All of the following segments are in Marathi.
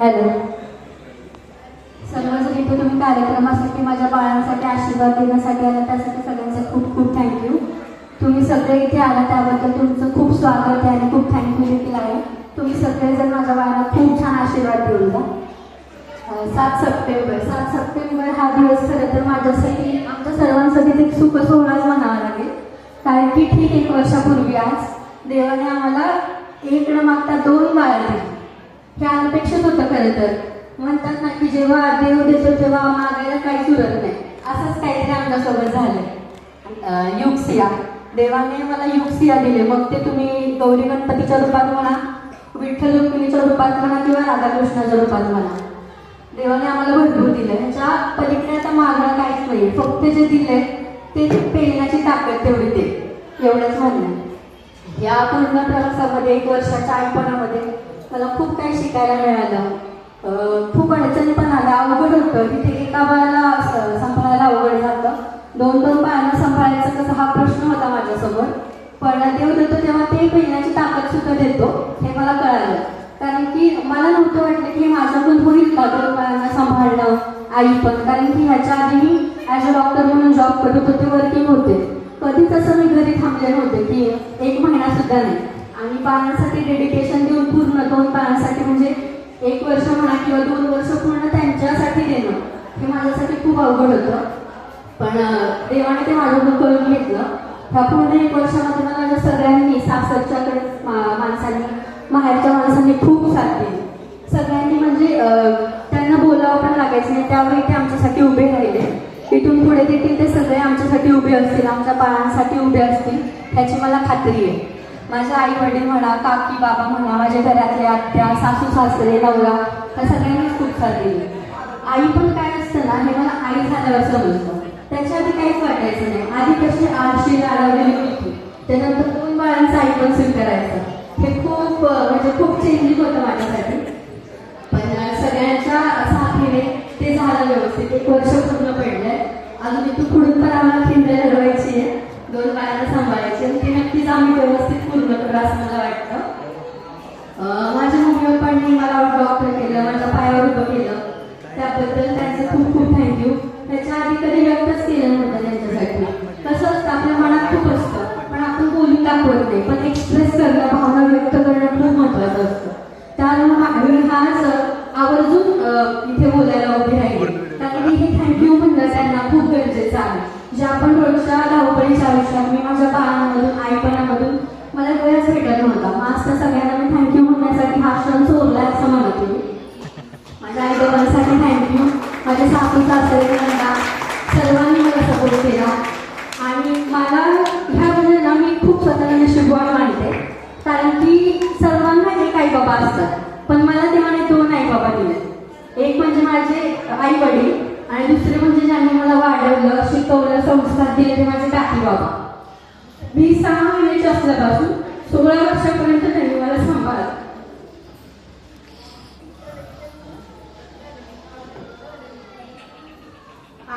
हॅलो. सर्वजण इथे तुम्ही कार्यक्रमासाठी माझ्या बाळांसाठी आशीर्वाद देण्यासाठी आला त्यासाठी सगळ्यांचं खूप खूप थँक्यू तुम्ही सगळे इथे आला त्याबद्दल तुमचं खूप स्वागत आहे आणि खूप थँक्यू देखील आहे. तुम्ही सगळेजण माझ्या बाळाला खूप छान आशीर्वाद देऊन द्या सात सप्टेंबर सात सप्टेंबर हा दिवस खरं तर माझ्यासाठी आमच्या सर्वांसाठी एक सुख सोहळाच म्हणावा लागेल. कारण की ठीक एक वर्षापूर्वी आज देवाने आम्हाला एक न मागता दोन बाळा दिली. हे अनपेक्षित होतं खरं तर. म्हणतात ना की जेव्हा देव देतो तेव्हा मागायला काहीच उरत नाही. असंच काहीतरी आमच्यासोबत झालंय. युक्सिया. देवाने मला युक्सिया दिले. मग ते तुम्ही गौरी गणपतीच्या रूपात म्हणा विठ्ठल रुक्मिणीच्या रूपात म्हणा किंवा राधाकृष्णाच्या रूपात म्हणा देवाने आम्हाला भरपूर दिलं ह्याच्या पलीकडे आता मागणं काहीच नाही फक्त जे दिले ते पेलण्याची ताकद तेवढी ते एवढंच म्हणणं या पूर्ण प्रवासामध्ये एक वर्षाच्या आईपणामध्ये मला खूप काही शिकायला मिळालं. खूप अडचणी पण आल्या अवघड होतं. तिथे एका बाळाला सांभाळायला अवघड झालं. दोन दोन बाळांना सांभाळायचं कसं हा प्रश्न होता माझ्यासमोर. पण देव देतो तेव्हा ते पेलण्याची ताकद सुद्धा देतो हे मला कळालं. कारण की मला नव्हतं वाटलं की माझ्याकडून होईल का दोन बाळांना सांभाळणं आई पण. कारण की ह्याच्या आधी मी ॲज अ डॉक्टर म्हणून जॉब करत होते वर्किंग होते. कधीच असं मी घरी थांबले नव्हते की एक महिना सुद्धा नाही. आणि बाळांसाठी डेडिकेशन देऊन पूर्ण दोन बाळांसाठी म्हणजे एक वर्ष म्हणा किंवा दोन वर्ष पूर्ण त्यांच्यासाठी देणं हे माझ्यासाठी खूप अवघड होतं. पण देवाने ते माझ्याकडून करून घेतलं. ह्या पूर्ण एक वर्षामध्ये मला माझ्या सगळ्यांनी सासरच्याकडे माणसांनी बाहेरच्या माणसांनी खूप साथ दिली. सगळ्यांनी म्हणजे त्यांना बोलावं पण लागायचं नाही. त्यावेळी ते आमच्यासाठी उभे राहिले. तिथून पुढे देखील ते सगळे आमच्यासाठी उभे असतील आमच्या बाळांसाठी उभे असतील ह्याची मला खात्री आहे. माझे आई वडील म्हणा काकी बाबा म्हणा माझ्या घरातले आत्या सासू सासरे नवरा ह्या सगळ्यांनीच खूप साथ दिली. आई पण काय असतं ना हे मला आई झाल्यावर समजतं. त्याच्या आधी काहीच वाटायचं नाही. आधी कशी आळशी लाडवलेली होती त्यानंतर दोन बाळांचं आई पण स्वीकारायचं हे खूप म्हणजे खूप चेंजिंग होतं माझ्यासाठी. पण सगळ्यांच्या साथीने ते झालं व्यवस्थित. एक वर्ष पूर्ण पडलंय. अजून इथून पुढे असं मला वाटतं. माझ्या मम्मी पप्पांनी मला डॉक्टर केलं माझ्या पायावर उभं केलं. त्याबद्दल त्यांचं खूप खूप थँक्यू त्याच्या आधी कधी व्यक्तच केलं नव्हतं त्यांच्यासाठी. कसं असतं आपल्या मनात खूप असतं. पण आपण बोलून दाखवत नाही. पण एक्सप्रेस करणं भावना व्यक्त करणं खूप महत्वाचं असतं. त्यामुळे मी आज आवर्जून इथे बोलायला उभी राहील कारण हे थँक्यू म्हणणं त्यांना खूप गरजेचं आहे. जे आपण रोजच्या धावपळीच्या आयुष्यात मी माझ्या बाळांमधून आई पण वेळच होता. आज त्या सगळ्यांना मी थँक्यू म्हणण्यासाठी हा क्षण सोडलाय असं म्हणत मी माझ्या आई बाबांसाठी थँक्यू माझ्या सासू सासरे नंदा सर्वांनी मला सपोर्ट केला. आणि मला ह्या ना मी खूप स्वतःला नशीबवान मानते. कारण की सर्वांना एक आई बाबा असतात. पण मला तेव्हा दोन आई बाबा दिले. एक म्हणजे माझे आई वडील आणि दुसरे म्हणजे ज्यांनी मला वाढवलं शिकवलं संस्कार दिले ते माझे काकी बाबा. मी सहा महिन्याची असल्यापासून सोळा वर्षापर्यंत त्यांनी मला सांभाळलं.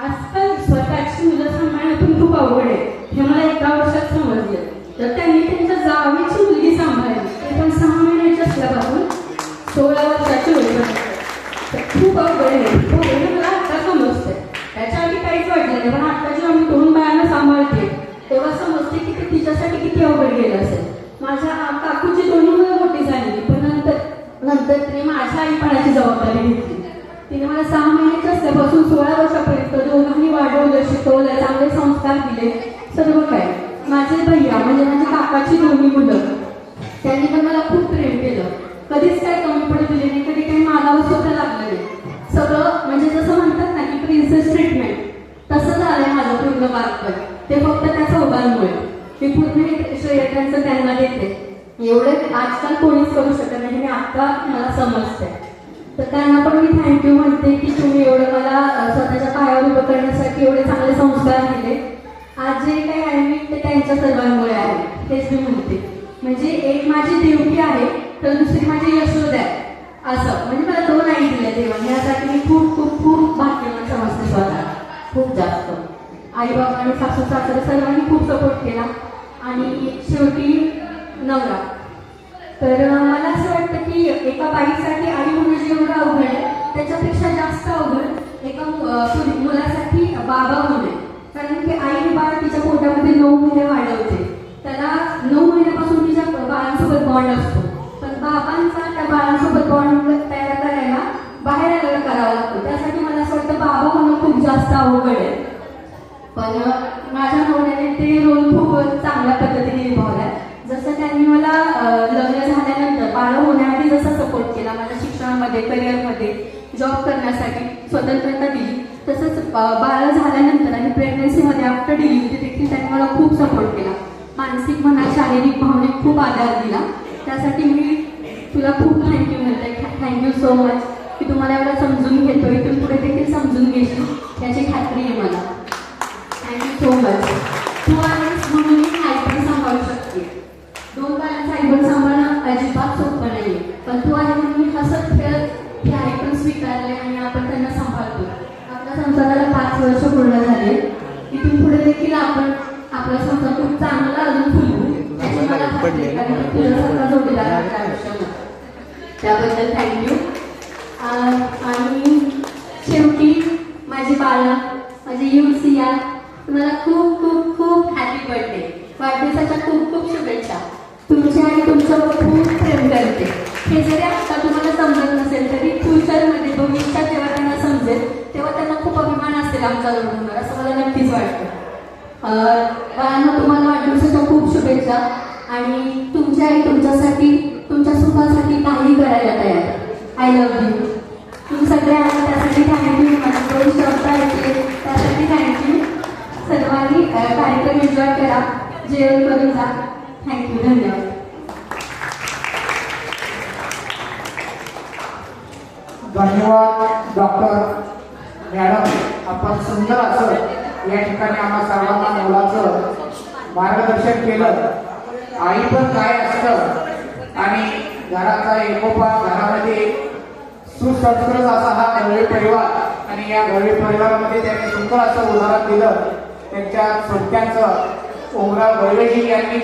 आजकाल स्वतःची मुलं सांभाळणं पण खूप अवघड आहे. हे मला एका वर्षात समजले. तर त्यांनी त्यांच्या जावेची मुलगी सांभाळली. ते पण सहा महिन्याची असल्यापासून सोळा वर्षाची मुलगी तर खूप अवघड आहे. हो, मला आता समजतंय. त्याच्या आधी काहीच वाटलं नाही. पण आता जेव्हा मी दोन बायांना सांभाळते तेव्हा समजते की ते तिच्यासाठी किती अवघड गेलं असेल. माझ्या काकूची दोन्ही मुलं मोठी झाली पण नंतर नंतर तिने माझ्या आईपणाची जबाबदारी घेतली. तिने मला सहा महिन्याच्या असल्यापासून सोळा वर्षापर्यंत दोघांनी वाढवलं शिकवलं चांगले संस्कार दिले सर्व काय माझे भैया म्हणजे माझ्या काकाची दोन्ही मुलं त्यांनी पण मला खूप प्रेम केलं. कधीच काय कमी पडू दिले नाही कधी काही मागावं सुद्धा लागलं नाही. सगळं म्हणजे जसं म्हणतात ना की प्रिन्सेस ट्रीटमेंट तसं झालंय माझं पूर्ण बालपण. ते फक्त त्या चौघांमुळे. मी पूर्ण श्रेय त्यांचं त्यांना देते. एवढं आजकाल कोणीच करू शकत नाही मी आता मला समजते तर त्यांना पण मी थँक्यू म्हणते की तुम्ही एवढं मला स्वतःच्या पायावर उभं करण्यासाठी एवढे चांगले संस्कार दिले. आज जे काही आहे मी ते त्यांच्या सर्वांमुळे आहे. तेच मी म्हणते. म्हणजे एक माझी देवकी आहे तर दुसरी माझी यशोद आहे. असं. म्हणजे मला दोन आई दिल्या देवाने. यासाठी मी खूप खूप खूप भाग्यवान समजते स्वतः खूप जास्त. आई बाबा आणि सासू सासरे सर्वांनी खूप सपोर्ट केला. आणि शेवटी नवरा. तर मला असं वाटतं की एका बाईसाठी आई म्हणून जेवढं अवघड आहे त्याच्यापेक्षा जास्त अवघड एका मुलासाठी बाबा होणे कारण की आई बाळ तिच्या पोटामध्ये नऊ महिने वाढवते. त्याला नऊ महिन्यापासून तिच्या बाळांसोबत बॉन्ड असतो. पण बाबांचा त्या बाळांसोबत बॉन्ड तयार करायला बाहेर करावा लागतो. त्यासाठी मला असं वाटतं बाबा होणं खूप जास्त अवघड आहे. पण माझ्या नवऱ्याने ते रोल खूप चांगल्या पद्धतीने निभावलाय. जसं त्यांनी मला लग्न झाल्यानंतर बाळ होण्याआधी जसा सपोर्ट केला माझ्या शिक्षणामध्ये करिअरमध्ये जॉब करण्यासाठी स्वतंत्रता दिली तसंच बाळ झाल्यानंतर आणि प्रेग्नन्सीमध्ये आफ्टर डिलिव्हरी देखील त्यांनी मला खूप सपोर्ट केला. मानसिक म्हणा शारीरिक भावनिक खूप आधार दिला. त्यासाठी मी तुला खूप थँक्यू म्हणते. थँक्यू सो मच की तुम्हाला एवढं समजून घेतो तुम्ही स्वीकारले आणि आपण त्यांना सांभाळतो आपल्या संसाराला पाच वर्ष पूर्ण झाले. इथून पुढे देखील आपण आपला संसार खूप चांगला अजून फुलवू मला खात्री तुझ्यासारखा जोडीदार आयुष्यामध्ये. त्याबद्दल थँक्यू आणि शेवटी माझी बाळा माझी यू सिया तुम्हाला खूप खूप खूप हॅपी बर्थडे वाढदिवसाच्या खूप खूप शुभेच्छा. तुमची आणि तुमच्यावर खूप प्रेम करते. हे जरी आता तुम्हाला समजत नसेल तरी फ्युचरमध्ये भविष्यात जेव्हा त्यांना समजेल तेव्हा त्यांना खूप अभिमान असेल आमच्या लग्नावर असं मला नक्कीच वाटतं. बाळांना तुम्हाला वाढदिवसाच्या खूप शुभेच्छा. आणि तुमच्या आई तुमच्यासाठी तुमच्या सुखासाठी काही करायला तयार. आय लव्ह यू तुम्ही सगळे आले त्यासाठी थँक्यू माझे दोन शब्द ऐकले त्यासाठी थँक्यू सर्वांनी कार्यक्रम एन्जॉय करा. जेवण करून जा. थँक्यू धन्यवाद. धन्यवाद डॉक्टर. मॅडम आपण सुंदर असं या ठिकाणी आम्हा सर्वांना मुलाचं मार्गदर्शन केलं. आई पण काय असतं आणि घराचा एकोपा घरामध्ये सुसंस्कृत असा हा गवळी परिवार आणि या गवळी परिवारामध्ये त्यांनी सुंदर असं उदाहरण दिलं. त्यांच्या सुट्ट्यांचं ओमराव गवळेजी यांनी